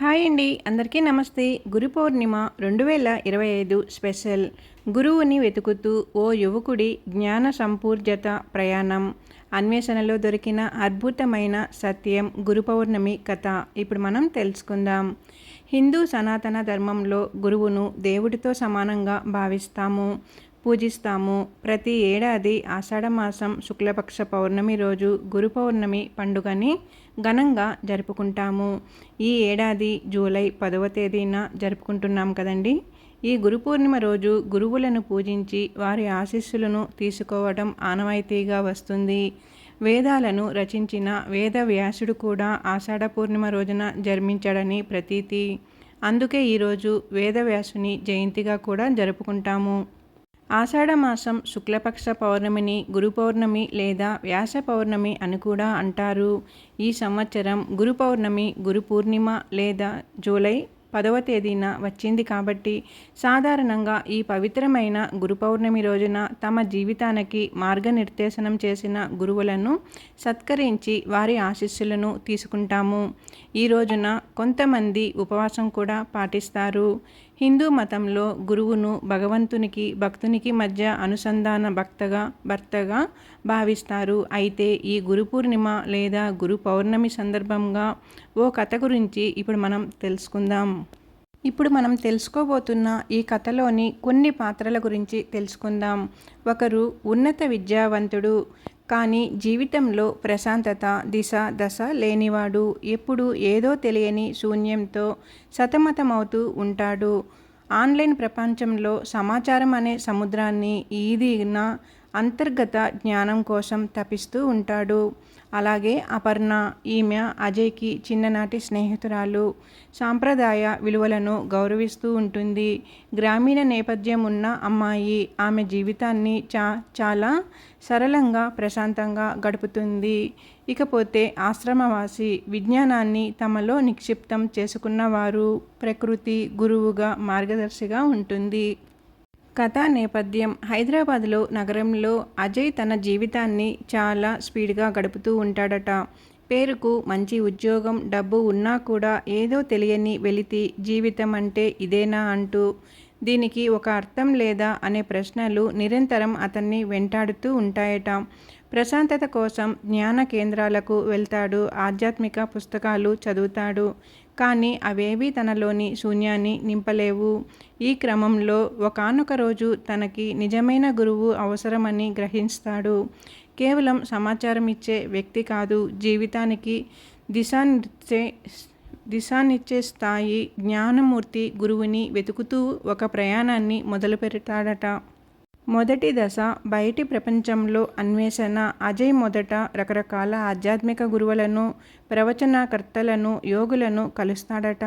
Hi అండి. అందరికీ నమస్తే. గురు పౌర్ణిమ రెండు వేల ఇరవై ఐదు స్పెషల్. గురువుని వెతుకుతూ ఓ యువకుడి జ్ఞాన సంపూర్జత ప్రయాణం. అన్వేషణలో దొరికిన అద్భుతమైన సత్యం గురు పౌర్ణమి కథ. ఇప్పుడు మనం తెలుసుకుందాం. హిందూ సనాతన ధర్మంలో గురువును దేవుడితో సమానంగా భావిస్తాము. పూజిస్తాము. ప్రతి ఏడాది ఆషాఢమాసం శుక్లపక్ష పౌర్ణమి రోజు గురు పౌర్ణమి పండుగని ఘనంగా జరుపుకుంటాము. ఈ ఏడాది జూలై పదవ తేదీన జరుపుకుంటున్నాం కదండి. ఈ గురు పూర్ణిమ రోజు గురువులను పూజించి వారి ఆశీస్సులను తీసుకోవడం ఆనవాయితీగా వస్తుంది. వేదాలను రచించిన వేద వ్యాసుడు కూడా ఆషాఢ పూర్ణిమ రోజున జన్మించాడని ప్రతీతి. అందుకే ఈరోజు వేదవ్యాసుని జయంతిగా కూడా జరుపుకుంటాము. ఆషాఢమాసం శుక్లపక్ష పౌర్ణమిని గురు పౌర్ణమి లేదా వ్యాస పౌర్ణమి అని కూడా అంటారు. ఈ సంవత్సరం గురు పౌర్ణమి గురు పూర్ణిమ లేదా జూలై పదవ తేదీన వచ్చింది కాబట్టి సాధారణంగా ఈ పవిత్రమైన గురు పౌర్ణమి రోజున తమ జీవితానికి మార్గనిర్దేశనం చేసిన గురువులను సత్కరించి వారి ఆశీస్సులను తీసుకుంటాము. ఈ రోజున కొంతమంది ఉపవాసం కూడా పాటిస్తారు. హిందూ మతంలో గురువును భగవంతునికి భక్తునికి మధ్య అనుసంధాన భక్తగా భర్తగా భావిస్తారు. అయితే ఈ గురు పూర్ణిమ లేదా గురు పౌర్ణమి సందర్భంగా ఓ కథ గురించి ఇప్పుడు మనం తెలుసుకుందాం. ఇప్పుడు మనం తెలుసుకోబోతున్న ఈ కథలోని కొన్ని పాత్రల గురించి తెలుసుకుందాం. ఒకరు ఉన్నత విద్యావంతుడు కానీ జీవితంలో ప్రశాంతత దిశ దశ లేనివాడు ఎప్పుడు ఏదో తెలియని శూన్యంతో సతమతమవుతూ ఉంటాడు. ఆన్లైన్ ప్రపంచంలో సమాచారం అనే సముద్రాన్ని ఈదిన అంతర్గత జ్ఞానం కోసం తపిస్తూ ఉంటాడు. అలాగే అపర్ణ ఈమె అజయ్కి చిన్ననాటి స్నేహితురాలు. సాంప్రదాయ విలువలను గౌరవిస్తూ ఉంటుంది. గ్రామీణ నేపథ్యం ఉన్న అమ్మాయి ఆమె జీవితాన్ని చా చాలా సరళంగా ప్రశాంతంగా గడుపుతుంది. ఇకపోతే ఆశ్రమవాసి విజ్ఞానాన్ని తమలో నిక్షిప్తం చేసుకున్నవారు ప్రకృతి గురువుగా మార్గదర్శిగా ఉంటుంది. కథా నేపథ్యం. హైదరాబాద్లో నగరంలో అజయ్ తన జీవితాన్ని చాలా స్పీడ్గా గడుపుతూ ఉంటాడట. పేరుకు మంచి ఉద్యోగం డబ్బు ఉన్నా కూడా ఏదో తెలియని వెలితి జీవితం అంటే ఇదేనా అంటూ దీనికి ఒక అర్థం లేదా అనే ప్రశ్నలు నిరంతరం అతన్ని వెంటాడుతూ ఉంటాయట. ప్రశాంతత కోసం జ్ఞాన కేంద్రాలకు వెళ్తాడు. ఆధ్యాత్మిక పుస్తకాలు చదువుతాడు. కానీ అవేవీ తనలోని శూన్యాన్ని నింపలేవు. ఈ క్రమంలో ఒకనొక రోజు తనకి నిజమైన గురువు అవసరమని గ్రహిస్తాడు కేవలం సమాచారం ఇచ్చే వ్యక్తి కాదు. జీవితానికి దిశానిచ్చే దిశానిచ్చే స్థాయి జ్ఞానమూర్తి గురువుని వెతుకుతూ ఒక ప్రయాణాన్ని మొదలు పెడతాడట మొదటి దశ బయటి ప్రపంచంలో అన్వేషణ. అజయ్ మొదట రకరకాల ఆధ్యాత్మిక గురువులను ప్రవచనకర్తలను యోగులను కలుస్తాడట.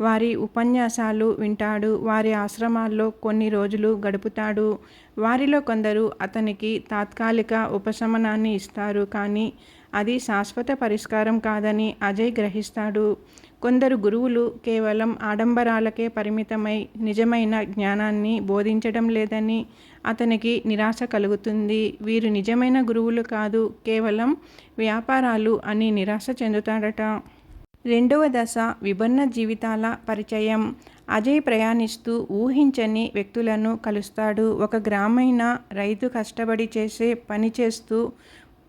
వారి ఉపన్యాసాలు వింటాడు. వారి ఆశ్రమాల్లో కొన్ని రోజులు గడుపుతాడు. వారిలో కొందరు అతనికి తాత్కాలిక ఉపశమనాన్ని ఇస్తారు. కానీ అది శాశ్వత పరిష్కారం కాదని అజయ్ గ్రహిస్తాడు. కొందరు గురువులు కేవలం ఆడంబరాలకే పరిమితమై నిజమైన జ్ఞానాన్ని బోధించడం లేదని అతనికి నిరాశ కలుగుతుంది. వీరు నిజమైన గురువులు కాదు కేవలం వ్యాపారాలు అని నిరాశ చెందుతాడట. రెండవ దశ విభిన్న జీవితాల పరిచయం. అజయ్ ప్రయాణిస్తూ ఊహించని వ్యక్తులను కలుస్తాడు. ఒక గ్రామైన రైతు కష్టపడి చేసే పని చేస్తూ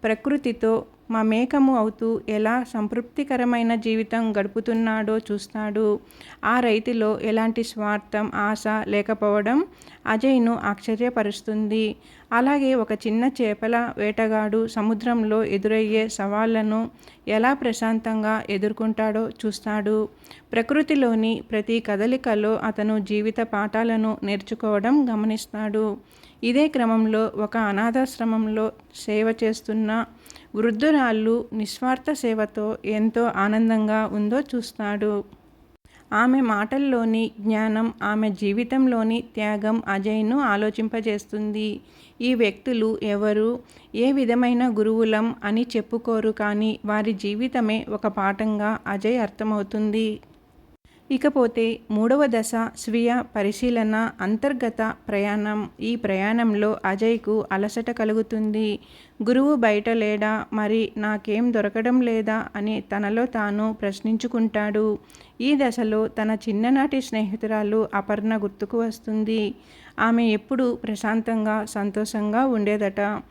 ప్రకృతితో మమేకము అవుతూ ఎలా సంతృప్తికరమైన జీవితం గడుపుతున్నాడో చూస్తాడు. ఆ రైతులో ఎలాంటి స్వార్థం ఆశ లేకపోవడం అజయ్ను ఆశ్చర్యపరుస్తుంది. అలాగే ఒక చిన్న చేపల వేటగాడు సముద్రంలో ఎదురయ్యే సవాళ్ళను ఎలా ప్రశాంతంగా ఎదుర్కొంటాడో చూస్తాడు. ప్రకృతిలోని ప్రతి కదలికలో అతను జీవిత పాఠాలను నేర్చుకోవడం గమనిస్తాడు. ఇదే క్రమంలో ఒక అనాథాశ్రమంలో సేవ చేస్తున్న వృద్ధురాళ్ళు నిస్వార్థ సేవతో ఎంతో ఆనందంగా ఉందో చూస్తాడు. ఆమె మాటల్లోని జ్ఞానం ఆమె జీవితంలోని త్యాగం అజయ్ను ఆలోచింపజేస్తుంది. ఈ వ్యక్తులు ఎవరు? ఏ విధమైన గురువులం అని చెప్పుకోరు కానీ వారి జీవితమే ఒక పాఠంగా అజయ్ అర్థమవుతుంది. ఇకపోతే మూడవ దశ స్వీయ పరిశీలన అంతర్గత ప్రయాణం. ఈ ప్రయాణంలో అజయ్కు అలసట కలుగుతుంది. గురువు బయట లేడా? మరి నాకేం దొరకడం లేదా? అని తనలో తాను ప్రశ్నించుకుంటాడు. ఈ దశలో తన చిన్ననాటి స్నేహితురాలు అపర్ణ గుర్తుకు వస్తుంది. ఆమె ఎప్పుడూ ప్రశాంతంగా సంతోషంగా ఉండేదట.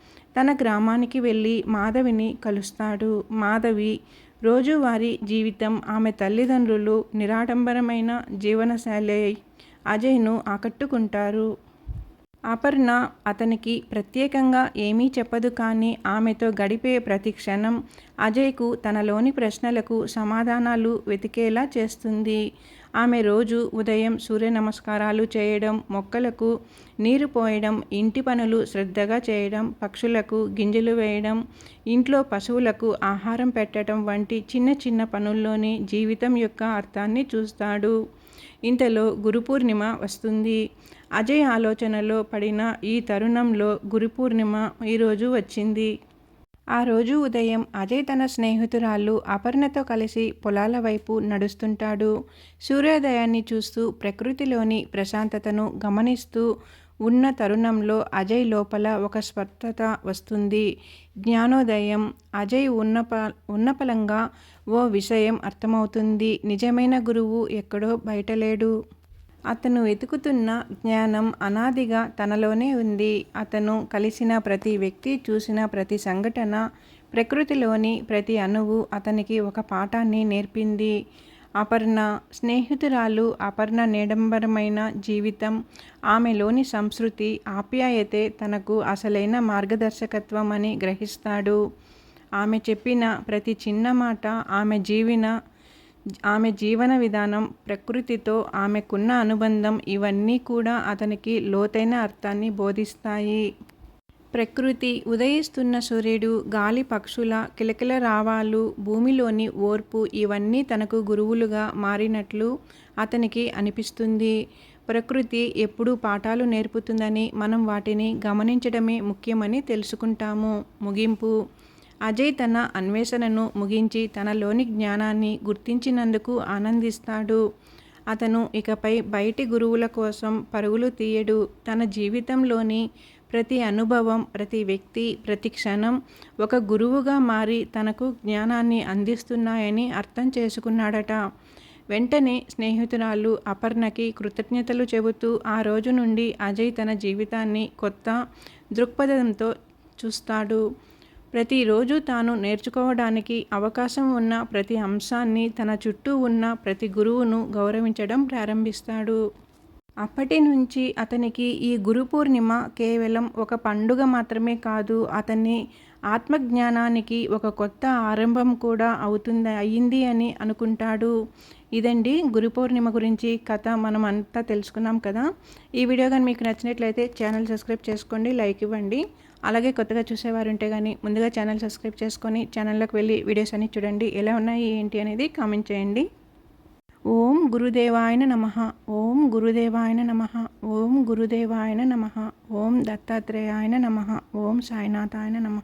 తన గ్రామానికి వెళ్ళి మాధవిని కలుస్తాడు. మాధవి రోజువారీ జీవితం ఆమె తల్లిదండ్రులు నిరాడంబరమైన జీవనశైలి అజయ్ను ఆకట్టుకుంటారు. అపర్ణ అతనికి ప్రత్యేకంగా ఏమీ చెప్పదు కానీ ఆమెతో గడిపే ప్రతి క్షణం అజయ్కు తనలోని ప్రశ్నలకు సమాధానాలు వెతికేలా చేస్తుంది. ఆమె రోజు ఉదయం సూర్య నమస్కారాలు చేయడం మొక్కలకు నీరు పోయడం ఇంటి పనులు శ్రద్ధగా చేయడం పక్షులకు గింజలు వేయడం ఇంట్లో పశువులకు ఆహారం పెట్టడం వంటి చిన్న చిన్న పనుల్లోని జీవితం యొక్క అర్థాన్ని చూస్తాడు. ఇంతలో గురు పూర్ణిమ వస్తుంది. అజయ్ ఆలోచనలో పడిన ఈ తరుణంలో గురు పూర్ణిమ ఈరోజు వచ్చింది. ఆ రోజు ఉదయం అజయ్ తన స్నేహితురాళ్ళు అపర్ణతో కలిసి పొలాల వైపు నడుస్తుంటాడు. సూర్యోదయాన్ని చూస్తూ ప్రకృతిలోని ప్రశాంతతను గమనిస్తూ ఉన్న తరుణంలో అజయ్ లోపల ఒక స్పష్టత వస్తుంది. జ్ఞానోదయం అజయ్ ఉన్నప ఉన్నపలంగా ఓ విషయం అర్థమవుతుంది. నిజమైన గురువు ఎక్కడో బయటలేడు. అతను వెతుకుతున్న జ్ఞానం అనాదిగా తనలోనే ఉంది. అతను కలిసిన ప్రతి వ్యక్తి చూసిన ప్రతి సంఘటన ప్రకృతిలోని ప్రతి అణువు అతనికి ఒక పాఠాన్ని నేర్పింది. అపర్ణ స్నేహితురాలు అపర్ణ నిడంబరమైన జీవితం ఆమెలోని సంస్కృతి ఆప్యాయతే తనకు అసలైన మార్గదర్శకత్వం అని గ్రహిస్తాడు. ఆమె చెప్పిన ప్రతి చిన్న మాట ఆమె జీవన ఆమె జీవన విధానం ప్రకృతితో ఆమెకున్న అనుబంధం ఇవన్నీ కూడా అతనికి లోతైన అర్థాన్ని బోధిస్తాయి. ప్రకృతి ఉదయిస్తున్న సూర్యుడు గాలి పక్షుల కిలకిల రావాలు భూమిలోని ఓర్పు ఇవన్నీ తనకు గురువులుగా మారినట్లు అతనికి అనిపిస్తుంది. ప్రకృతి ఎప్పుడూ పాఠాలు నేర్పుతుందని మనం వాటిని గమనించడమే ముఖ్యమని తెలుసుకుంటాము. ముగింపు. అజయ్ తన అన్వేషణను ముగించి తనలోని జ్ఞానాన్ని గుర్తించినందుకు ఆనందిస్తాడు. అతను ఇకపై బయటి గురువుల కోసం పరుగులు తీయడు. తన జీవితంలోని ప్రతి అనుభవం ప్రతి వ్యక్తి ప్రతి క్షణం ఒక గురువుగా మారి తనకు జ్ఞానాన్ని అందిస్తున్నాయని అర్థం చేసుకున్నాడట. వెంటనే స్నేహితురాలు అపర్ణకి కృతజ్ఞతలు చెబుతూ ఆ రోజు నుండి అజయ్ తన జీవితాన్ని కొత్త దృక్పథంతో చూస్తాడు. ప్రతిరోజు తాను నేర్చుకోవడానికి అవకాశం ఉన్న ప్రతి అంశాన్ని తన చుట్టూ ఉన్న ప్రతి గురువును గౌరవించడం ప్రారంభిస్తాడు. అప్పటి నుంచి అతనికి ఈ గురు పూర్ణిమ కేవలం ఒక పండుగ మాత్రమే కాదు అతన్ని ఆత్మజ్ఞానానికి ఒక కొత్త ఆరంభం కూడా అవుతుంది అయ్యింది అని అనుకుంటాడు. ఇదండి గురు పూర్ణిమ గురించి కథ మనం అంతా తెలుసుకున్నాం కదా. ఈ వీడియో కానీ మీకు నచ్చినట్లయితే ఛానల్ సబ్స్క్రైబ్ చేసుకోండి లైక్ ఇవ్వండి. అలాగే కొత్తగా చూసేవారు ఉంటే కానీ ముందుగా ఛానల్ సబ్స్క్రైబ్ చేసుకొని ఛానల్లోకి వెళ్ళి వీడియోస్ అన్ని చూడండి. ఎలా ఉన్నాయి ఏంటి అనేది కామెంట్ చేయండి. ఓం గురుదేవాయన నమ. ఓం గురుదేవాయన నమ. ఓం గురుదేవాయన నమ. ఓం దత్తాత్రేయాయన నమ. ఓం సాయినాథాయన నమ.